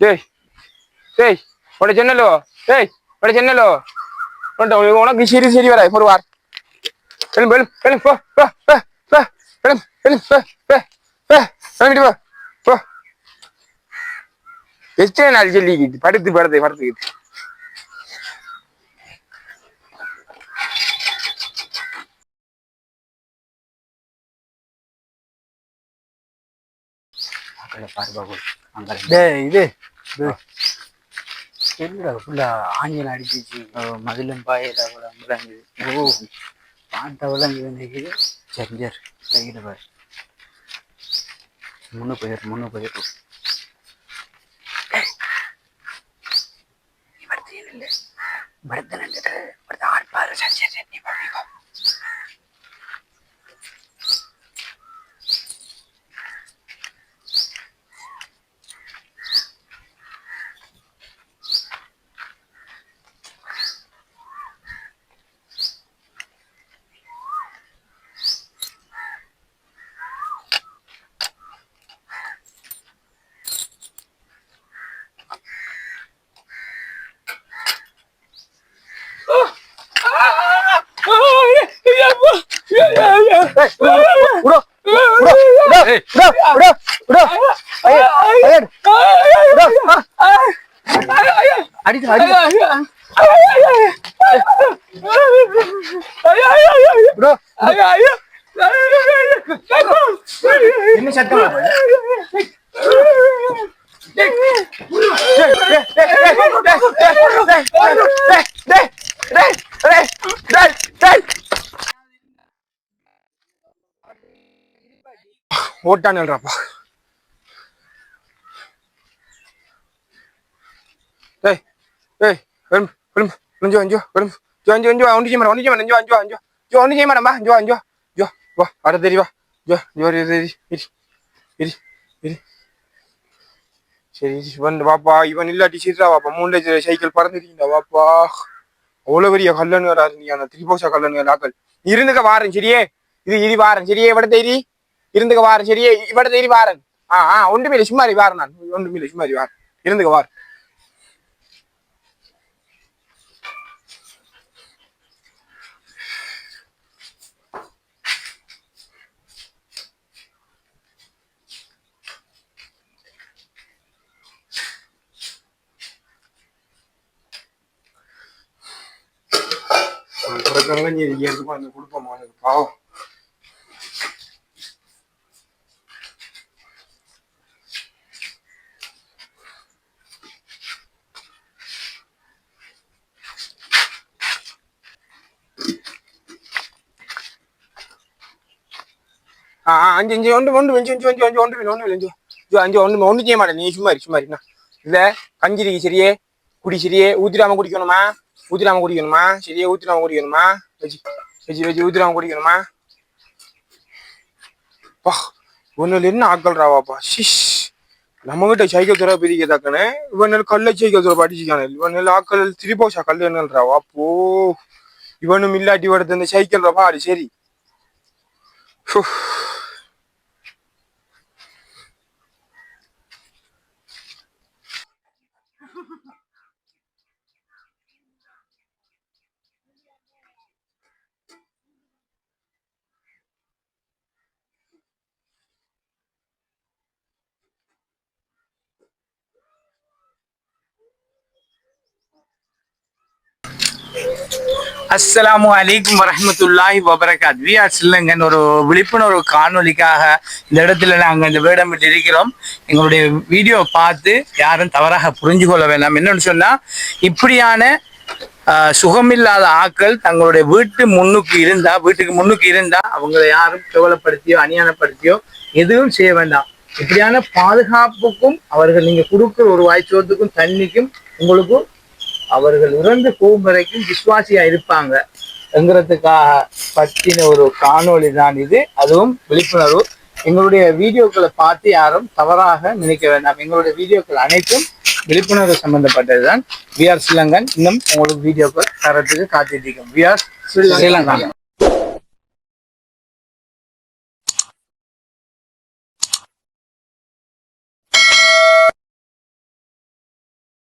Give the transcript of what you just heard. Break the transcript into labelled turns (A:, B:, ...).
A: டேய் டேய் உட சொன்னலோ டேய் உட சொன்னலோ உன்ட உனக்கு சரி சரி வர ஒரு வார் எழும் எழும் எழும் போ போ போ போ எழும் எழும் போ போ போ எழும்பிட்டு போ போ எத்தனை நாள் சொல்லிக்கிட்டு படுத்து படுத்து படுத்துக்கிட்டு
B: டேய் இது என்னடா ஃபுல்லா ஆஞ்சல் அடிச்சிச்சு மதிலும் பாயில ஓ பாண்ட விளங்குது நினைக்குது சஞ்சர் கையில் பாரு முன்னு போயிரு முன்னு ஆட்பாரு சஞ்சர் நீ பண்ணிக்கோ அடிச்சு அடிச்சு என்ன சத்தம்
A: ஓட்டானல்றாப்பா ஏய் ஏய் வெறும் வெறும் அஞ்சோ அஞ்சோ வெறும் ஜோ அஞ்சோ அஞ்சோ ஒன்று செய்ய மாட்டேன் ஒன்று செய்ய மாட்டேன் அஞ்சோ அஞ்சோ ஜோ ஒன்று செய்ய மாட்டேன்பா ஜோ அஞ்சோ ஜோ வா அட தெரி வா ஜோ ஜோ இரு இரு இரு இரு சரி இவன் வாப்பா இவன் இல்லாட்டி சீரா வாப்பா மூணு லட்சம் சைக்கிள் பறந்துட்டீங்க வாப்பா அவ்வளோ பெரிய கல்லன் வராது நீ அந்த திரிபோசா கல்லன் ஆக்கள் இருந்துக்க வாரன் சரியே இது இது வாரன் சரியே இவட தேரி இருந்துக்க வாரன் சரியே இவட தேரி வாரன் ஆ ஆ ஒன்றுமே இல்லை சும்மாரி வாரன் நான் ஒன்றுமே இல்லை சும்மாரி வாரன் இருந்துக்க வாரன் குறைக்கங்க நீ ஏற்றுமா அந்த கொடுப்போம் அவனுக்கு பாவம். ஆ அஞ்சு அஞ்சு ஒன்று ஒன்று அஞ்சு அஞ்சு அஞ்சு அஞ்சு ஒன்று இல்லை ஒன்று இல்லை அஞ்சு. அஞ்சு அஞ்சு ஒன்று ஒன்று செய்ய மாட்டேன் நீ சும்மா இரு, சும்மா இருக்குண்ணா இல்லை கஞ்சிரிக்கு சரியே? குடி சரியே? ஊத்திராம குடிக்கணுமா? ஊத்திராம குடிக்கணுமா? சரியே ஊத்திராம குடிக்கணுமா? வச்சு வச்சு வச்சு ஊத்திராம குடிக்கணுமா? பா ஒன்னுல என்ன ஆக்கல்றாவாப்பா ஷிஷ். நம்ம கிட்ட சைக்கிள் துறை பிரிக்க தக்கனே இவன் கல்ல சைக்கிள் துறை படிச்சுக்கான. இவன் ஆக்கல் திரிபோஷா கல் என்னன்றாவா போ. இவனும் இல்லாட்டி வருது இந்த சைக்கிள் அது சரி. அஸ்லாம்
C: அஸ்ஸலாமு அலைக்கும் வரஹ்மத்துல்லாஹி வபரகாத். வி ஆர் சில்லங்கன் ஒரு விழிப்புணர்வு காணொலிக்காக இந்த இடத்துல நாங்கள் இந்த வேடமிட்டு இருக்கிறோம். எங்களுடைய வீடியோ பார்த்து யாரும் தவறாக புரிஞ்சு கொள்ள வேண்டாம். என்னன்னு சொன்னால் இப்படியான ஆஹ், சுகமில்லாத ஆக்கள் தங்களுடைய வீட்டு முன்னுக்கு இருந்தா வீட்டுக்கு முன்னுக்கு இருந்தா அவங்களை யாரும் கேவலப்படுத்தியோ அநியானப்படுத்தியோ எதுவும் செய்ய வேண்டாம். இப்படியான பாதுகாப்புக்கும் அவர்கள் நீங்க கொடுக்குற ஒரு வாய்ச்சோத்துக்கும் தண்ணிக்கும் உங்களுக்கும் அவர்கள் இறந்து போகும் வரைக்கும் விசுவாசியா இருப்பாங்க என்கிறதுக்காக பற்றின ஒரு காணொளி தான் இது. அதுவும் விழிப்புணர்வு. எங்களுடைய வீடியோக்களை பார்த்து யாரும் தவறாக நினைக்க வேண்டாம். எங்களுடைய வீடியோக்கள் அனைத்தும் விழிப்புணர்வு சம்பந்தப்பட்டதுதான். விஆர் ஸ்ரீலங்கன். இன்னும் உங்களுக்கு வீடியோக்கள் தரத்துக்கு காத்திருக்கோம் இருக்கோம் விஆர் ஸ்ரீலங்கா.